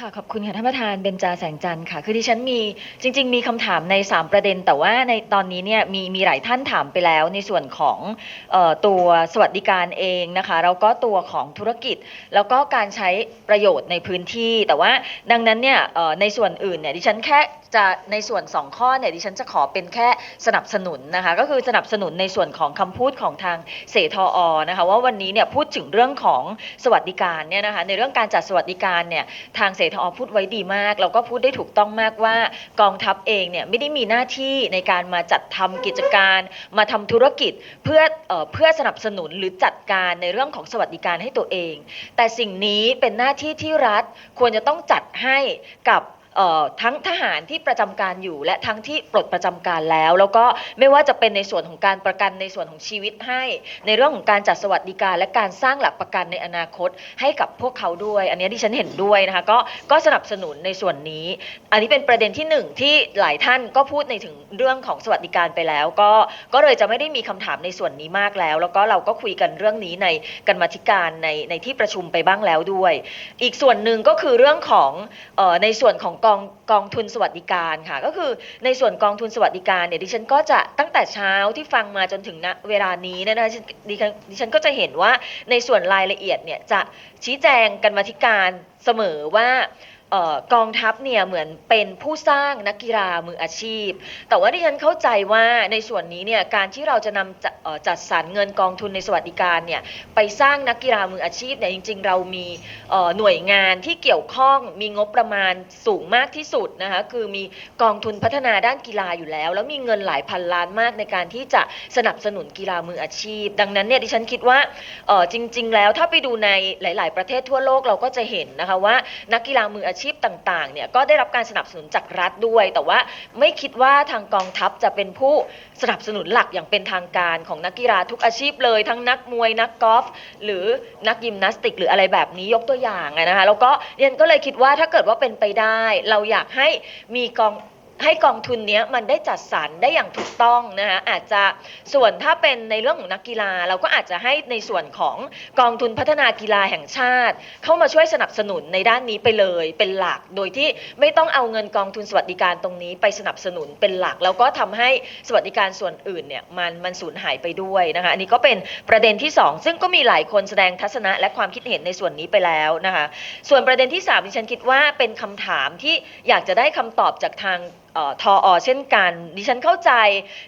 ค่ะขอบคุณค่ะท่านประธานเบญจาแสงจันทร์ค่ะ คือที่ฉันมีจริง ๆ มีคำถามใน 3 ประเด็น แต่ว่าในตอนนี้เนี่ยมีมีหลายท่านถามไปแล้วในส่วนของออตัวสวัสดิการเองนะคะแล้วก็ตัวของธุรกิจ แล้วก็การใช้ประโยชน์ในพื้นที่ แต่ว่าดังนั้นเนี่ยในส่วนอื่นเนี่ยดิฉันแค่ จะในส่วน 2 ข้อเนี่ยดิฉันจะขอเป็นแค่สนับสนุนนะคะก็คือสนับสนุนในส่วนของคำพูดของทางเสทออนะคะว่าวันนี้เนี่ยพูดถึงเรื่องของสวัสดิการเนี่ยนะคะในเรื่องการจัดสวัสดิการเนี่ยทางเสทอพูดไว้ดีมากแล้วก็พูดได้ถูกต้องมากว่ากองทัพเองเนี่ยไม่ได้มีหน้าที่ในการมาจัดทำกิจการมาทำธุรกิจเพื่อเออเพื่อสนับสนุนหรือจัดการในเรื่องของสวัสดิการให้ตัวเอง แต่สิ่งนี้เป็นหน้าที่ที่รัฐควรจะต้องจัดให้กับ ทั้งทหารที่ประจำการอยู่ และทั้งที่ปลดประจำการแล้ว แล้วก็ไม่ว่าจะเป็นในส่วนของการประกันในส่วนของชีวิตให้ ในเรื่องของการจัดสวัสดิการและการสร้างหลักประกันในอนาคตให้กับพวกเขาด้วย อันนี้ที่ฉันเห็นด้วยนะคะก็ก็สนับสนุนในส่วนนี้ อันนี้เป็นประเด็นที่หนึ่งที่หลายท่านก็พูดในถึงเรื่องของสวัสดิการไปแล้ว ก็ก็เลยจะไม่ได้มีคำถามในส่วนนี้มากแล้ว แล้วก็เราก็คุยกันเรื่องนี้ในกันมาธิการในในที่ประชุมไปบ้างแล้วด้วย อีกส่วนหนึ่งก็คือเรื่องของออในส่วนของกองกองทุนสวัสดิการค่ะ ก็คือในส่วนกองทุนสวัสดิการเนี่ยดิฉันก็จะตั้งแต่เช้าที่ฟังมาจนถึงณเวลานี้นยนะคะดิฉันดิฉันก็จะเห็นว่าในส่วนรายละเอียดเนี่ยจะชี้แจงกันมาธิการเสมอว่า กองทัพเนี่ยเหมือนเป็นผู้สร้างนักกีฬามืออาชีพ แต่ว่าที่ฉันเข้าใจว่าในส่วนนี้เนี่ยการที่เราจะนำจจัดสรรเงินกองทุนในสวัสดิการเนี่ยไปสร้างนักกีฬามืออาชีพเนี่ยจริง ๆ เรามีหน่วยงานที่เกี่ยวข้องมีงบประมาณสูงมากที่สุดนะคะคือมีกองทุนพัฒนาด้านกีฬาอยู่แล้ว แล้วมีเงินหลายพันล้านมากในการที่จะสนับสนุนกีฬามืออาชีพ ดังนั้นเนี่ยดิฉันคิดว่าจริง ๆ แล้วถ้าไปดูในหลาย ๆ ประเทศทั่วโลกเราก็จะเห็นนะคะว่านักกีฬามืออาชีพชีพต่างๆเนี่ยก็ได้รับการสนับสนุนจากรัฐด้วย แต่ว่าไม่คิดว่าทางกองทัพจะเป็นผู้สนับสนุนหลักอย่างเป็นทางการของนักกีฬาทุกอาชีพเลย ทั้งนักมวยนักกอล์ฟหรือนักยิมนาสติก หรืออะไรแบบนี้ยกตัวอย่างนะคะแล้วก็เรียนก็เลยคิดว่าถ้าเกิดว่าเป็นไปได้ เราอยากให้มีกอง ให้กองทุนนี้มันได้จัดสรรได้อย่างถูกต้องนะคะอาจจะส่วนถ้าเป็นในเรื่องของนักกีฬา เราก็อาจจะให้ในส่วนของกองทุนพัฒนากีฬาแห่งชาติ เข้ามาช่วยสนับสนุนในด้านนี้ไปเลยเป็นหลัก โดยที่ไม่ต้องเอาเงินกองทุนสวัสดิการตรงนี้ไปสนับสนุนเป็นหลัก แล้วก็ทำให้สวัสดิการส่วนอื่นเนี่ยมันมันสูญหายไปด้วยนะคะอันนี้ก็เป็นประเด็นที่สองซึ่งก็มีหลายคนแสดงทัศนะและความคิดเห็นในส่วนนี้ไปแล้วนะคะส่วนประเด็นที่สามดิฉันคิดว่าเป็นคำถามที่อยากจะได้คำตอบจากทาง ทออเช่นกัน ดิฉันเข้าใจ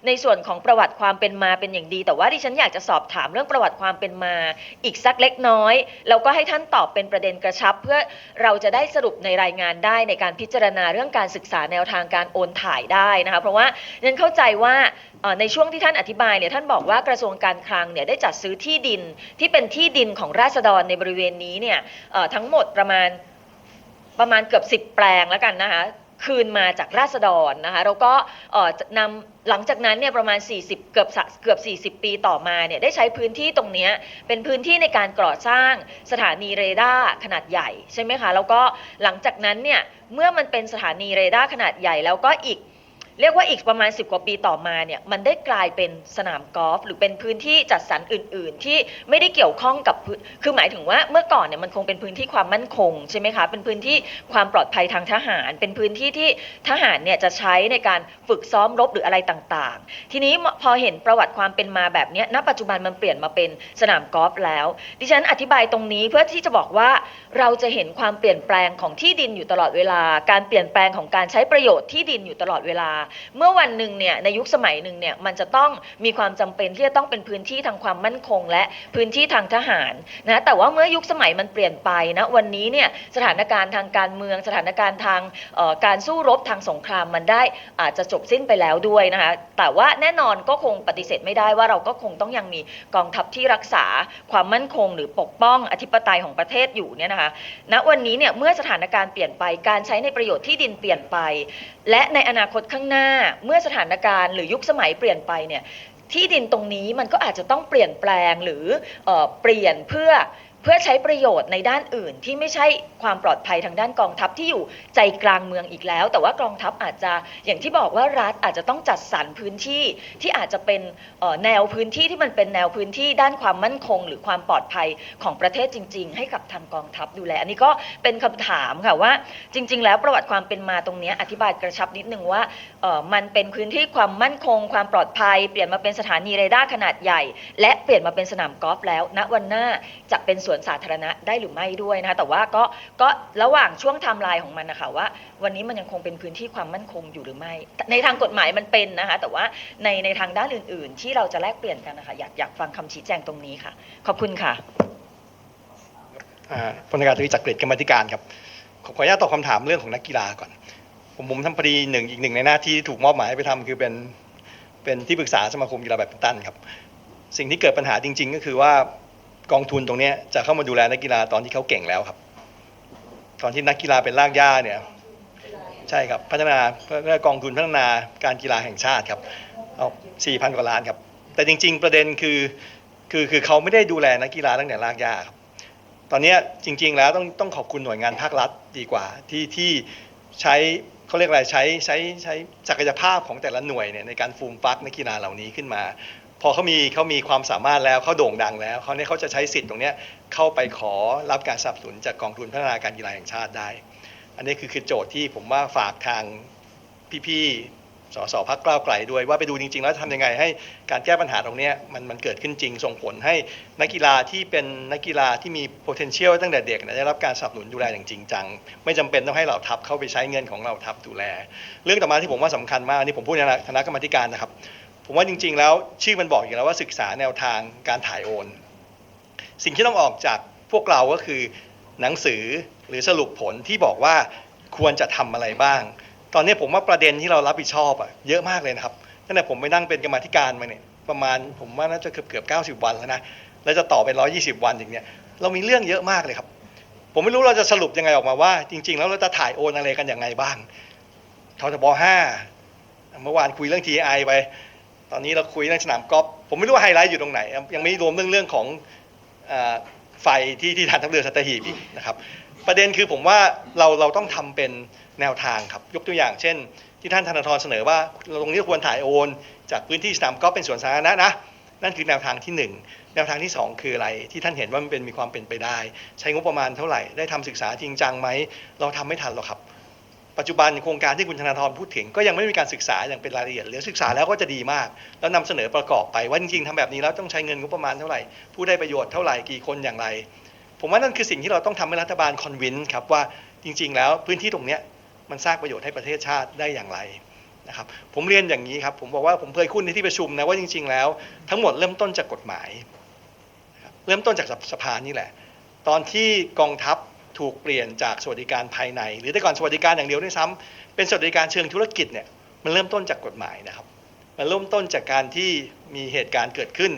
ในส่วนของประวัติความเป็นมาเป็นอย่างดี แต่ว่าดิฉันอยากจะสอบถามเรื่องประวัติความเป็นมาอีกสักเล็กน้อยแล้วก็ให้ท่านตอบเป็นประเด็นกระชับ เพื่อเราจะได้สรุปในรายงานได้ในการพิจารณาเรื่องการศึกษาแนวทางการโอนถ่ายได้นะคะเพราะว่าดิฉันเข้าใจว่าในช่วงที่ท่านอธิบายเนี่ยท่านบอกว่ากระทรวงการคลังเนี่ยได้จัดซื้อที่ดินที่เป็นที่ดินของราษฎรในบริเวณนี้เนี่ยทั้งหมดประมาณประมาณเกือบ 10 แปลงแล้วกันนะคะ คืนมาจากราษฎรนะคะแล้วก็เอ่อนำหลังจากนั้นเนี่ยประมาณ 40 เกือบสเกือบ 40 ปีต่อมาเนี่ยได้ใช้พื้นที่ตรงเนี้ยเป็นพื้นที่ในการก่อสร้างสถานีเรดาร์ขนาดใหญ่ใช่ไหมคะแล้วก็หลังจากนั้นเนี่ยเมื่อมันเป็นสถานีเรดาร์ขนาดใหญ่แล้วก็อีก เรียกว่าอีกประมาณ 10 กว่าปีต่อมาเนี่ยมันได้กลายเป็นสนามกอล์ฟหรือเป็นพื้นที่จัดสรรอื่น ๆ ที่ไม่ได้เกี่ยวข้องกับพื้นคือหมายถึงว่าเมื่อก่อนเนี่ยมันคงเป็นพื้นที่ความมั่นคงใช่ไหมคะเป็นพื้นที่ความปลอดภัยทางทหาร เป็นพื้นที่ที่ทหารเนี่ยจะใช้ในการฝึกซ้อมรบหรืออะไรต่างๆ ทีนี้พอเห็นประวัติความเป็นมาแบบนี้ณปัจจุบันมันเปลี่ยนมาเป็นสนามกอล์ฟแล้ว ดิฉันอธิบายตรงนี้เพื่อที่จะบอกว่าเราจะเห็นความเปลี่ยนแปลงของที่ดินอยู่ตลอดเวลา การเปลี่ยนแปลงของการใช้ประโยชน์ที่ดินอยู่ตลอดเวลาเมื่อวันหนึ่งเนี่ยในยุคสมัยหนึ่งเนี่ยมันจะต้องมีความจำเป็นที่จะต้องเป็นพื้นที่ทางความมั่นคง และพื้นที่ทางทหารนะแต่ว่าเมื่อยุคสมัยมันเปลี่ยนไปนะวันนี้เนี่ยสถานการณ์ทางการเมือง สถานการณ์ทางการสู้รบทางสงครามมันได้อาจจะจบสิ้นไปแล้วด้วยนะคะแต่ว่าแน่นอนก็คงปฏิเสธไม่ได้ว่าเราก็คงต้องยังมีกองทัพที่รักษาความมั่นคง หรือปกป้องอธิปไตยของประเทศอยู่เนี่ยนะคะณวันนี้เนี่ยเมื่อสถานการณ์เปลี่ยนไปการใช้ในประโยชน์ที่ดินเปลี่ยนไป และในอนาคตข้างหน้าเมื่อสถานการณ์หรือยุคสมัยเปลี่ยนไปเนี่ยที่ดินตรงนี้มันก็อาจจะต้องเปลี่ยนแปลงหรือเออเปลี่ยนเพื่อ พื่อใช้ประโยชน์ในด้านอื่นที่ไม่ใช่ความปลอดภัยทางด้านกองทัพที่อยู่ใจกลางเมืองอีกแล้ว แต่ว่ากองทัพอาจจะอย่างที่บอกว่ารัฐอาจจะต้องจัดสรรพื้นที่ที่อาจจะเป็นแนวพื้นที่ที่มันเป็นแนวพื้นที่ด้านความมั่นคง หรือความปลอดภัยของประเทศจริง ๆ ให้กับทางกองทัพดูแล อันนี้ก็เป็นคำถามค่ะว่าจริง ๆ แล้วประวัติความเป็นมาตรงนี้อธิบายกระชับนิดนึงว่ามันเป็นพื้นที่ความมั่นคง ความปลอดภัย เปลี่ยนมาเป็นสถานีเรดาร์ขนาดใหญ่ และเปลี่ยนมาเป็นสนามกอล์ฟแล้วณวันหน้าจะเป็นสวนสาธารณะได้หรือไม่ด้วยนะคะแต่ว่าก็ก็ระหว่างช่วงไทม์ไลน์ของมันนะคะว่า วันนี้มันยังคงเป็นพื้นที่ความมั่นคงอยู่หรือไม่ ในทางกฎหมายมันเป็นนะคะแต่ว่าในในทางด้านอื่น ๆ ที่เราจะแลกเปลี่ยนกันนะคะอยากอยากฟังคำชี้แจงตรงนี้ค่ะ ขอบคุณค่ะอ่าพลอากาศตรีจักริดกรรมธิการครับขออนุญาตตอบคำถามเรื่องของนักกีฬาก่อน ผมผมทำพอดีหนึ่งอีกหนึ่งในหน้าที่ถูกมอบหมายให้ไปทำคือเป็นเป็นที่ปรึกษาสมาคมกีฬาแบดมินตันครับ สิ่งที่เกิดปัญหาจริง ๆ ก็คือว่า กองทุนตรงนี้จะเข้ามาดูแลนักกีฬาตอนที่เขาเก่งแล้วครับ ตอนที่นักกีฬาเป็นรากหญ้าเนี่ยใช่ครับพัฒนาเพื่อกองทุนพัฒนาการกีฬาแห่งชาติครับเอาสี่พันกว่าล้านครับ แต่จริง ๆ ประเด็นคือคือคือเขาไม่ได้ดูแลนักกีฬาตั้งแต่รากหญ้าครับตอนนี้จริง ๆ แล้วต้องต้องขอบคุณหน่วยงานภาครัฐดีกว่าที่ที่ใช้เขาเรียกอะไรใช้ใช้ใช้ศักยภาพของแต่ละหน่วยเนี่ยในการฟูมฟักนักกีฬาเหล่านี้ขึ้นมา พอเขามีเขามีความสามารถแล้วเขาโด่งดังแล้วเขาเนี่ยเขาจะใช้สิทธิ์ตรงเนี้ยเข้าไปขอรับการสนับสนุนจากกองทุนพัฒนาการกีฬาแห่งชาติได้ อันนี้คือคือโจทย์ที่ผมว่าฝากทางพี่ๆสสพักกล้าวไกลด้วยว่าไปดูจริง ๆ แล้วทำยังไงให้การแก้ปัญหาตรงเนี้ยมันมันเกิดขึ้นจริงส่งผลให้นักกีฬาที่เป็นนักกีฬาที่มี potential ตั้งแต่เด็กได้รับการสนับสนุนดูแลอย่างจริงจังไม่จำเป็นต้องให้เหล่าทัพเข้าไปใช้เงินของเหล่าทัพดูแล เรื่องต่อมาที่ผมว่าสำคัญมากอันนี่ผมพูดในคณะกรรมธิการนะครับ ผมว่าจริง ๆ แล้วชื่อมันบอกอยู่แล้วว่าศึกษาแนวทางการถ่ายโอน สิ่งที่ต้องออกจากพวกเราก็คือหนังสือหรือสรุปผลที่บอกว่าควรจะทำอะไรบ้าง ตอนนี้ผมว่าประเด็นที่เรารับผิดชอบอะเยอะมากเลยนะครับตั้งแต่ผมไปนั่งเป็นกรรมธิการมาเนี่ยประมาณผมว่าน่าจะเกือบเกือบเก้าสิบวันแล้วนะแล้วจะต่อเป็นร้อยี่สิบวันอย่างเนี้ยเรามีเรื่องเยอะมากเลยครับ ผมไม่รู้เราจะสรุปยังไงออกมาว่า จริง ๆ แล้วเราจะถ่ายโอนอะไรกันอยังไงบ้างททบห้าเมื่อวานคุยเรื่อง TI ไป ตอนนี้เราคุยเรื่องสนามกอล์ฟผมไม่รู้ว่าไฮไลท์อยู่ตรงไหน ยังไม่รวมเรื่องเรื่องของอไฟที่ที่ทานทัพเรือสัตหีบอีกนะครับประเด็นคือผมว่าเราเราต้องทำเป็นแนวทางครับยกตัวอย่างเช่น ที่ท่านธนาธรเสนอว่าตรงนี้ควรถ่ายโอน จากพื้นที่สนามกอล์ฟเป็นสวนสาธารณะนะนั่นคือแนวทางที่หนึ่งแนวทางที่สองคืออะไร ที่ท่านเห็นว่ามันเป็นมีความเป็นไปได้ ใช้งบประมาณเท่าไหร่ได้ทำศึกษาจริงจังไหมเราทำไม่ทันหรอกครับ ปัจจุบันโครงการที่คุณธนาธรพูดถึง ก็ยังไม่มีการศึกษาอย่างเป็นรายละเอียดหรือศึกษาแล้วก็จะดีมาก แล้วนำเสนอประกอบไปว่าจริงๆทำแบบนี้แล้วต้องใช้เงินงบประมาณเท่าไหร่ ผู้ได้ประโยชน์เท่าไหร่กี่คนอย่างไร ผมว่านั่นคือสิ่งที่เราต้องทำให้รัฐบาลคอนวินส์ครับว่าจริง ๆ แล้วพื้นที่ตรงเนี้ยมันสร้างประโยชน์ให้ประเทศชาติได้อย่างไรนะครับผมเรียนอย่างนี้ครับผมบอกว่าผมเคยคุยในที่ประชุมนะว่าจริง ๆ แล้วทั้งหมดเริ่มต้นจากกฎหมาย เริ่มต้นจากสภานี่แหละ ตอนที่กองทัพ ถูกเปลี่ยนจากสวัสดิการภายใน หรือแต่ก่อนสวัสดิการอย่างเดียวด้วยซ้ำเป็นสวัสดิการเชิงธุรกิจเนี่ยมันเริ่มต้นจากกฎหมายนะครับ มันเริ่มต้นจากการที่มีเหตุการณ์เกิดขึ้น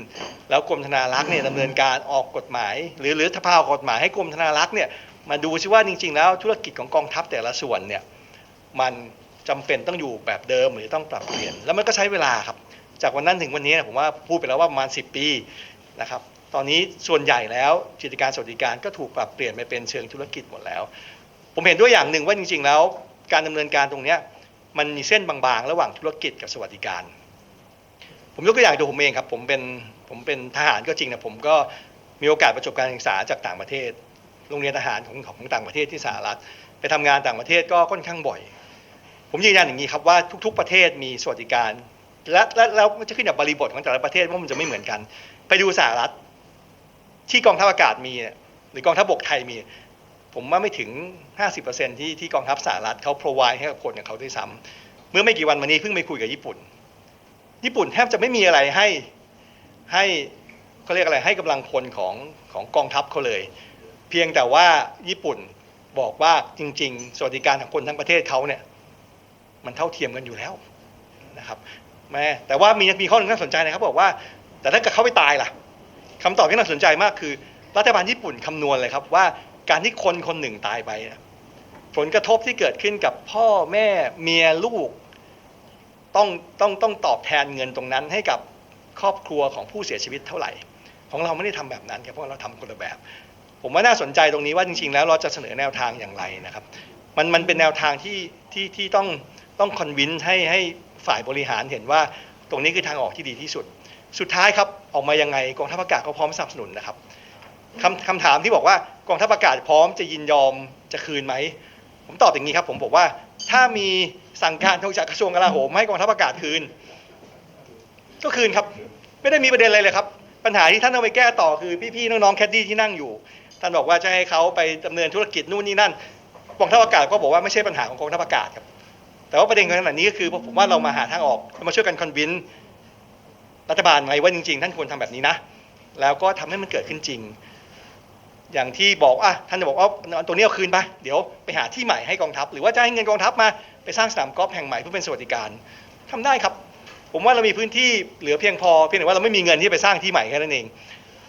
แล้วกรมธนารักษ์เนี่ยดำเนินการออกกฎหมาย หรือหรือถ้าพาออกฎหมายให้กรมธนารักษ์เนี่ยมาดูซิว่าจริง ๆ แล้วธุรกิจของกองทัพแต่ละส่วนเนี่ยมันจำเป็นต้องอยู่แบบเดิมหรือต้องปรับเปลี่ยน แล้วมันก็ใช้เวลาครับ จากวันนั้นถึงวันนี้ผมว่าพูดไปแล้วว่าประมาณ 10 ปีนะครับ ตอนนี้ส่วนใหญ่แล้วกิจการสวัสดิการก็ถูกปรับเปลี่ยนไปเป็นเชิงธุรกิจหมดแล้ว ผมเห็นด้วยอย่างหนึ่งว่าจริง ๆ แล้ว การดำเนินการตรงนี้มันมีเส้นบางๆ ระหว่างธุรกิจกับสวัสดิการ ผมยกตัวอย่างตัวผมเองครับผมเป็นผมเป็นทหารก็จริงนะผมก็มีโอกาสประสบการศึกษาจากต่างประเทศ โรงเรียนทหารของของต่างประเทศที่สหรัฐ ไปทำงานต่างประเทศก็ค่อนข้างบ่อย ผมยืนยันอย่างนี้ครับว่าทุก ๆ ประเทศมีสวัสดิการ และและแล้วมันจะขึ้นกับบริบทของแต่ละประเทศว่ามันจะไม่เหมือนกัน ไปดูสหรัฐ ที่กองทัพอากาศมีหรือกองทัพบกไทยมี ผมว่าไม่ถึง 50%ที่ที่กองทัพสหรัฐเขา provide ให้กับคนของเขาด้วยซ้ำเมื่อไม่กี่วันมานี้เพิ่งไปคุยกับญี่ปุ่น ญี่ปุ่นแทบจะไม่มีอะไรให้ให้เขาเรียกอะไรให้กำลังพลของของกองทัพเขาเลย เพียงแต่ว่าญี่ปุ่นบอกว่าจริง ๆ สวัสดิการของคนทั้งประเทศเขาเนี่ยมันเท่าเทียมกันอยู่แล้วนะครับแม่แต่ว่ามีมีข้อหนึ่งน่าสนใจนะครับบอกว่า แต่ถ้าเกิดเขาไปตายล่ะ คำตอบที่น่าสนใจมากคือ รัฐบาลญี่ปุ่นคำนวณเลยครับว่าการที่คนคนหนึ่งตายไปผลกระทบที่เกิดขึ้นกับพ่อแม่เมียลูก ต้องต้องต้องตอบแทนเงินตรงนั้นให้กับครอบครัวของผู้เสียชีวิตเท่าไหร่ ของเราไม่ได้ทำแบบนั้นครับเพราะเราทำคนละแบบ ผมว่าน่าสนใจตรงนี้ว่าจริง ๆ แล้วเราจะเสนอแนวทางอย่างไรนะครับ มันมันเป็นแนวทางที่ที่ที่ต้องต้องคอนวินให้ให้ฝ่ายบริหารเห็นว่าตรงนี้คือทางออกที่ดีที่สุด สุดท้ายครับออกมายังไงกองทัพอากาศก็พร้อมสนับสนุนนะครับคำคำถามที่บอกว่ากองทัพอากาศพร้อมจะยินยอมจะคืนไหม ผมตอบอย่างนี้ครับ ผมบอกว่าถ้ามีสั่งการทางจากกระทรวงกลาโหมให้กองทัพอากาศคืน ก็คืนครับ ไม่ได้มีประเด็นอะไรเลยครับ ปัญหาที่ท่านต้องไปแก้ต่อคือพี่ๆน้องๆแคดดี้ที่นั่งอยู่ ท่านบอกว่าจะให้เขาไปดำเนินธุรกิจนู่นนี่นั่นกองทัพอากาศก็บอกว่าไม่ใช่ปัญหาของกองทัพอากาศครับแต่ว่าประเด็นขนาดนี้ก็คือผมว่าเรามาหาทางออกเรามาช่วยกันคอนวิน รัฐบาลไงว่าจริงๆ ท่านควรทำแบบนี้นะ แล้วก็ทำให้มันเกิดขึ้นจริง อย่างที่บอกอะท่านจะบอกว่าตัวนี้เอาคืนไปเดี๋ยวไปหาที่ใหม่ให้กองทัพ หรือว่าจะให้เงินกองทัพมาไปสร้างสนามกอล์ฟแห่งใหม่เพื่อเป็นสวัสดิการทำได้ครับ ผมว่าเรามีพื้นที่เหลือเพียงพอเพียงแต่ว่าเราไม่มีเงินที่ไปสร้างที่ใหม่แค่นั้นเอง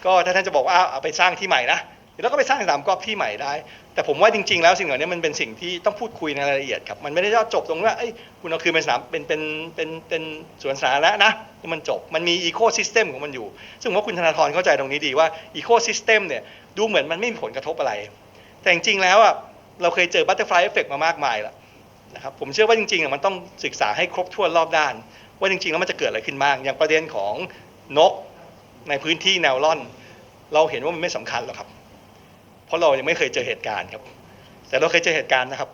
ก็ถ้าท่านจะบอกว่าเอาไปสร้างที่ใหม่นะ เดี๋ยวก็ไปสร้างสนามกอล์ฟที่ใหม่ได้ แต่ผมว่าจริง ๆ แล้วสิ่งเหล่านี้มันเป็นสิ่งที่ต้องพูดคุยในรายละเอียดครับ มันไม่ได้จบตรงว่าเอ้ยคุณเอาคืนเป็นสนามเป็นเป็นเป็นเป็นสวนสาธารณะนะมันจบ มันมีอีโคซิสเต็มของมันอยู่ ซึ่งผมว่าคุณธนาธรเข้าใจตรงนี้ดีว่าอีโคซิสเต็มเนี่ยดูเหมือนมันไม่มีผลกระทบอะไร แต่จริงๆแล้วอะเราเคยเจอบัตเตอร์ฟลายเอฟเฟกมามากมายแล้วนะครับผมเชื่อว่าจริงๆอะมันต้องศึกษาให้ครบถ้วนรอบด้าน ว่าจริงๆแล้วมันจะเกิดอะไรขึ้นบ้าง อย่างประเด็นของนกในพื้นที่แนวร่อน เราเห็นว่ามันไม่สำคัญหรอกครับ เพราะเรายังไม่เคยเจอเหตุการณ์ครับ แต่เราเคยเจอเหตุการณ์นะครับ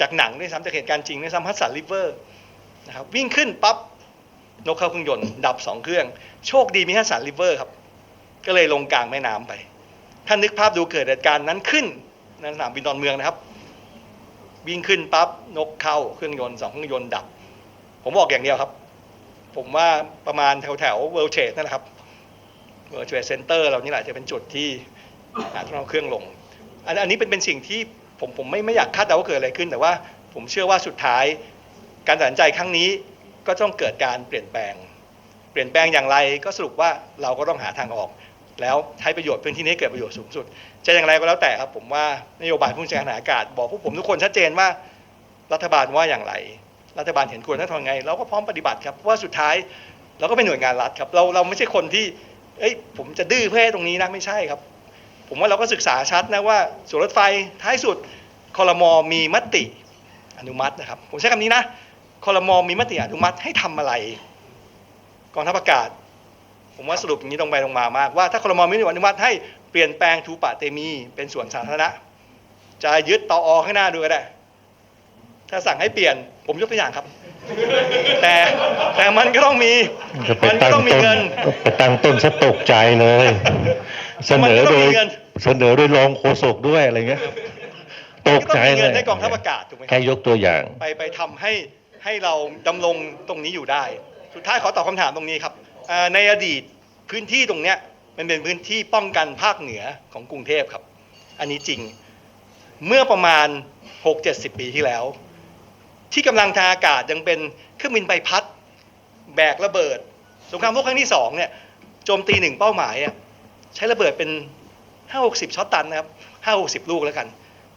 จากหนังด้วยซ้ำจากเหตุการณ์จริงด้วยซ้ำฮัสสันริเวอร์นะครับวิ่งขึ้นปั๊บนกเข้าเครื่องยนต์ดับสองเครื่อง โชคดีมีฮัสสันริเวอร์ครับ ก็เลยลงกลางแม่น้ำไปท่านนึกภาพดูเกิดเหตุการณ์นั้นขึ้นในสนามบินดอนเมืองนะครับ วิ่งขึ้นปั๊บนกเข้าเครื่องยนต์สองเครื่องยนต์ดับ ผมบอกอย่างเดียวครับ ผมว่าประมาณแถวแถวเวิลด์เทรดนั่นแหละครับเวิลด์เทรดเซ็นเตอร์เรานี่แหละจะเป็นจุดที่ อาจจะเอาเครื่องลง อันอันนี้เป็นเป็นสิ่งที่ผมผมไม่ไม่อยากคาดเดาว่าเกิดอะไรขึ้น แต่ว่าผมเชื่อว่าสุดท้าย การตัดสินใจครั้งนี้ก็ต้องเกิดการเปลี่ยนแปลง เปลี่ยนแปลงอย่างไรก็สรุปว่าเราก็ต้องหาทางออก แล้วใช้ประโยชน์พื้นที่นี้ให้เกิดประโยชน์สูงสุดจะอย่างไรก็แล้วแต่ครับผมว่านโยบายผู้บัญชาการทหารอากาศ บอกพวกผมทุกคนชัดเจนว่ารัฐบาลว่าอย่างไร รัฐบาลเห็นควรต้องทำยังไง เราก็พร้อมปฏิบัติครับเพราะว่าสุดท้ายเราก็เป็นหน่วยงานรัฐครับเราเราไม่ใช่คนที่เอ้ยผมจะดื้อเพื่อให้ตรงนี้นะไม่ใช่ครับ ผมว่าเราก็ศึกษาชัดนะว่าสวนรถไฟท้ายสุดคอรมอมีมติอนุมัตินะครับ ผมใช้คำนี้นะคอรมอมีมติอนุมัติให้ทำอะไรกองทัพอากาศ ผมว่าสรุปอย่างนี้ตรงไปตรงมามากว่าถ้าคอรมอมีมติอนุมัติให้เปลี่ยนแปลงทูปะเตมี เป็นสวนสาธารณะจะยึดตออข้างหน้าดูก็ได้ ถ้าสั่งให้เปลี่ยนผมยกตัวอย่างครับ แต่แต่มันก็ต้องมีจะไปมันก็ตั้งต้องมีต้นเงินไปตั้งต้นซะตกใจเลย เสนอโดยมันก็ต้องมี เงินเสนอโดยรองโฆษกด้วยอะไรเงี้ยตกใจมันก็ต้องมีเลเงิยนให้กองทัพอากาศถูกไหมครับแค่ยกตัวอย่าง ไปไปทำให้ให้เราดำรงตรงนี้อยู่ได้ สุดท้ายขอตอบคำถามตรงนี้ครับอ่าในอดีตพื้นที่ตรงเนี้ยมันเป็นพื้นที่ป้องกันภาคเหนือของกรุงเทพครับ อันนี้จริงเมื่อประมาณ 6-70 ปีที่แล้ว ที่กำลังทางอากาศยังเป็นเครื่องบินใบพัด แบกระเบิดสงครามโลกครั้งที่สองเนี่ยโจมตีหนึ่งเป้าหมายอะใช้ระเบิดเป็น 5-60ช็อตตันนะครับ5-60ลูกแล้วกัน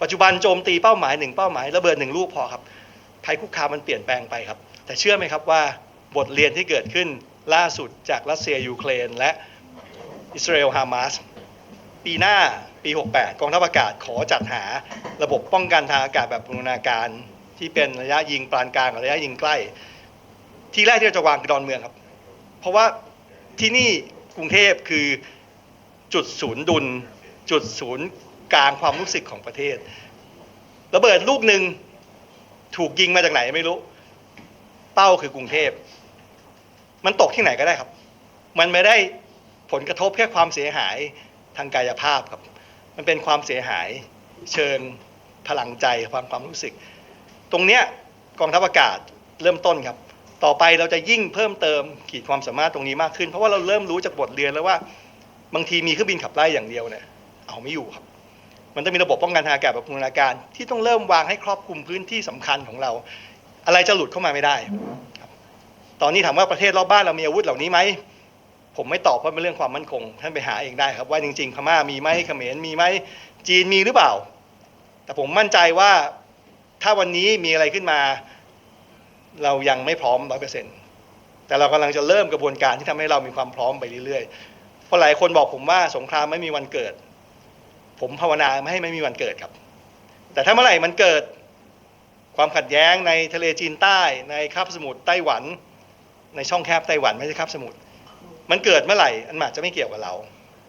ปัจจุบันโจมตีเป้าหมายหนึ่งเป้าหมายระเบิดหนึ่งลูกพอครับภัยคุกคามมันเปลี่ยนแปลงไปครับ แต่เชื่อไหมครับว่าบทเรียนที่เกิดขึ้นล่าสุดจากรัสเซียยูเครน และอิสราเอลฮามาสปีหน้าปี 68 กองทัพอากาศขอจัดหาระบบป้องกันทางอากาศแบบบูรณาการ ที่เป็นระยะยิงปานกลางกับระยะยิงใกล้ ที่แรกที่เราจะวางคือดอนเมืองครับ เพราะว่าที่นี่กรุงเทพคือจุดศูนย์ดุล จุดศูนย์กลางความรู้สึกของประเทศระเบิดลูกหนึ่งถูกยิงมาจากไหนไม่รู้ เป้าคือกรุงเทพ มันตกที่ไหนก็ได้ครับ มันไม่ได้ผลกระทบแค่ความเสียหายทางกายภาพครับ มันเป็นความเสียหายเชิงพลังใจความความรู้สึก ตรงเนี้ยกองทัพอากาศเริ่มต้นครับ ต่อไปเราจะยิ่งเพิ่มเติมขีดความสามารถตรงนี้มากขึ้น เพราะว่าเราเริ่มรู้จากบทเรียนแล้วว่า บางทีมีเครื่องบินขับไล่อย่างเดียวเนี่ย เอาไม่อยู่ครับ มันต้องมีระบบป้องกันทางอากาศแบบบูรณาการ ที่ต้องเริ่มวางให้ครอบคลุมพื้นที่สำคัญของเรา อะไรจะหลุดเข้ามาไม่ได้ครับตอนนี้ถามว่าประเทศรอบบ้านเรามีอาวุธเหล่านี้ไหมผมไม่ตอบเพราะเป็นเรื่องความมั่นคง ท่านไปหาเองได้ครับว่าจริงๆพม่ามีไหมเขมรมีไหมจีนมีหรือเปล่า แต่ผมมั่นใจว่าถ้าวันนี้มีอะไรขึ้นมา เรายังไม่พร้อมร้อยเปอร์เซ็นต์แต่เรากำลังจะเริ่มกระบวนการที่ทำให้เรามีความพร้อมไปเรื่อยๆเพราะหลายคนบอกผมว่าสงครามไม่มีวันเกิด ผมภาวนาไม่ให้ไม่มีวันเกิดครับ แต่ถ้าเมื่อไหร่มันเกิดความขัดแย้งในทะเลจีนใต้ ในคาบสมุทรไต้หวัน ในช่องแคบไต้หวันไม่ใช่คาบสมุทรมันเกิดเมื่อไหร่อันอาจจะไม่เกี่ยวกับเรา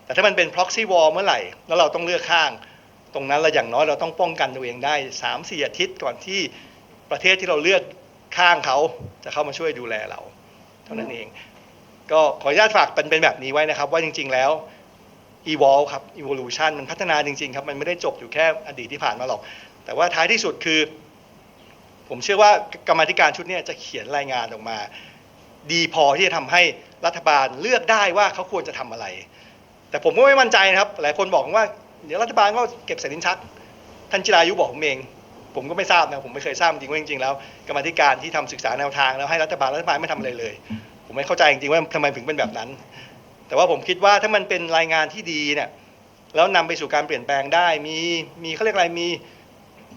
แต่ถ้ามันเป็น proxy war เมื่อไหร่แล้วเราต้องเลือกข้าง ตรงนั้นเราอย่างน้อยเราต้องป้องกันตัวเองได้สามสี่อาทิตย์ก่อนที่ประเทศที่เราเลือกข้างเขาจะเข้ามาช่วยดูแลเรา เท่านั้นเอง ก็ขออนุญาตฝากเป็นแบบนี้ไว้นะครับ ว่าจริง ๆ แล้ว evolve ครับ evolution มันพัฒนาจริงๆครับ มันไม่ได้จบอยู่แค่อดีตที่ผ่านมาหรอก แต่ว่าท้ายที่สุดคือ ผมเชื่อว่ากรรมธิการชุดนี้จะเขียนรายงานออกมา ดีพอที่จะทำให้รัฐบาลเลือกได้ว่าเขาควรจะทำอะไร แต่ผมก็ไม่มั่นใจนะครับ หลายคนบอกว่า เดี๋ยวรัฐบาลก็เก็บใส่ลิ้นชัก ท่านจิรายุบอกผมเองผมก็ไม่ทราบนะผมไม่เคยทราบจริงว่าจริงๆแล้วกรรมธิการที่ทำศึกษาแนวทางแล้วให้รัฐบาลรัฐบาลไม่ทำอะไรเลย ผมไม่เข้าใจจริงๆว่าทำไมถึงเป็นแบบนั้น แต่ว่าผมคิดว่าถ้ามันเป็นรายงานที่ดีเนี่ยแล้วนำไปสู่การเปลี่ยนแปลงได้ มีมีเขาเรียกอะไรมี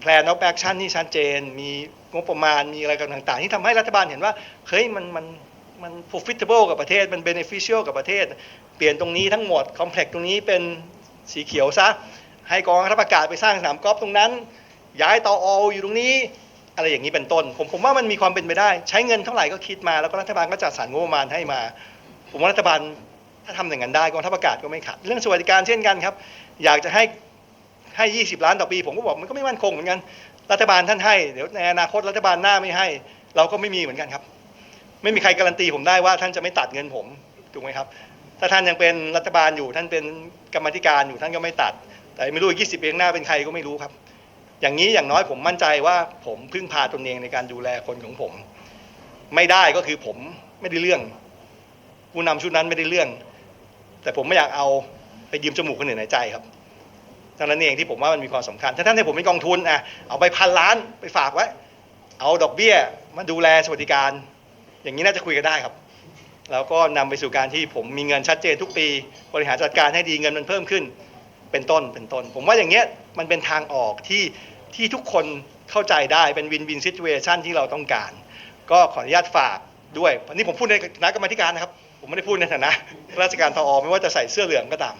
แพลน of action ที่ชัดเจน มีงบประมาณมีอะไรกันต่างๆ ที่ทำให้รัฐบาลเห็นว่าเฮ้ยมันมันมัน profitable กับประเทศมัน beneficial กับประเทศ เปลี่ยนตรงนี้ทั้งหมด complex ตรงนี้เป็นสีเขียวซะ ให้กองทัพอากาศไปสร้างสนามกอล์ฟตรงนั้น ย้ายต่อออยู่ตรงนี้ อะไรอย่างนี้เป็นต้น ผมผมว่ามันมีความเป็นไปได้ ใช้เงินเท่าไหร่ก็คิดมา แล้วก็รัฐบาลก็จัดสรรงบประมาณให้มา ผมว่ารัฐบาล ถ้าทำอย่างนั้นได้กองทัพอากาศก็ไม่ขัดเรื่องสวัสดิการเช่นกันครับ อยากจะให้ให้ 20 ล้านต่อปี ผมก็บอกมันก็ไม่มั่นคงเหมือนกันรัฐบาลท่านให้เดี๋ยวในอนาคตรัฐบาลหน้าไม่ให้ เราก็ไม่มีเหมือนกันครับ ไม่มีใครการันตีผมได้ว่าท่านจะไม่ตัดเงินผมถูกไหมครับ ถ้าท่านยังเป็นรัฐบาลอยู่ท่านเป็นกรรมธิการอยู่ท่านก็ไม่ตัด แต่ไม่รู้อีก20ปีข้างหน้าเป็นใครก็ไม่รู้ครับ อย่างนี้อย่างน้อยผมมั่นใจว่าผมพึ่งพาตนเองในการดูแลคนของผม ไม่ได้ก็คือผมไม่ได้เรื่องผู้นำชุดนั้นไม่ได้เรื่อง แต่ผมไม่อยากเอาไปยืมจมูกคนอื่นหายใจครับดังนั้นเองที่ผมว่ามันมีความสำคัญ ถ้าท่านให้ผมเป็นกองทุนอะเอาไปพันล้านไปฝากไว้ เอาดอกเบี้ยมาดูแลสวัสดิการ อย่างนี้น่าจะคุยกันได้ครับ แล้วก็นำไปสู่การที่ผมมีเงินชัดเจนทุกปี บริหารจัดการให้ดีเงินมันเพิ่มขึ้น เป็นต้นเป็นต้น ผมว่าอย่างเงี้ยมันเป็นทางออกที่ที่ทุกคนเข้าใจได้เป็นวินวินซิทูเอชันที่เราต้องการ ก็ขออนุญาตฝากด้วยวันนี้ผมพูดในคณะกรรมธิการนะครับ ผมไม่ได้พูดในฐานะ ราชการทอไม่ว่าจะใส่เสื้อเหลืองก็ตาม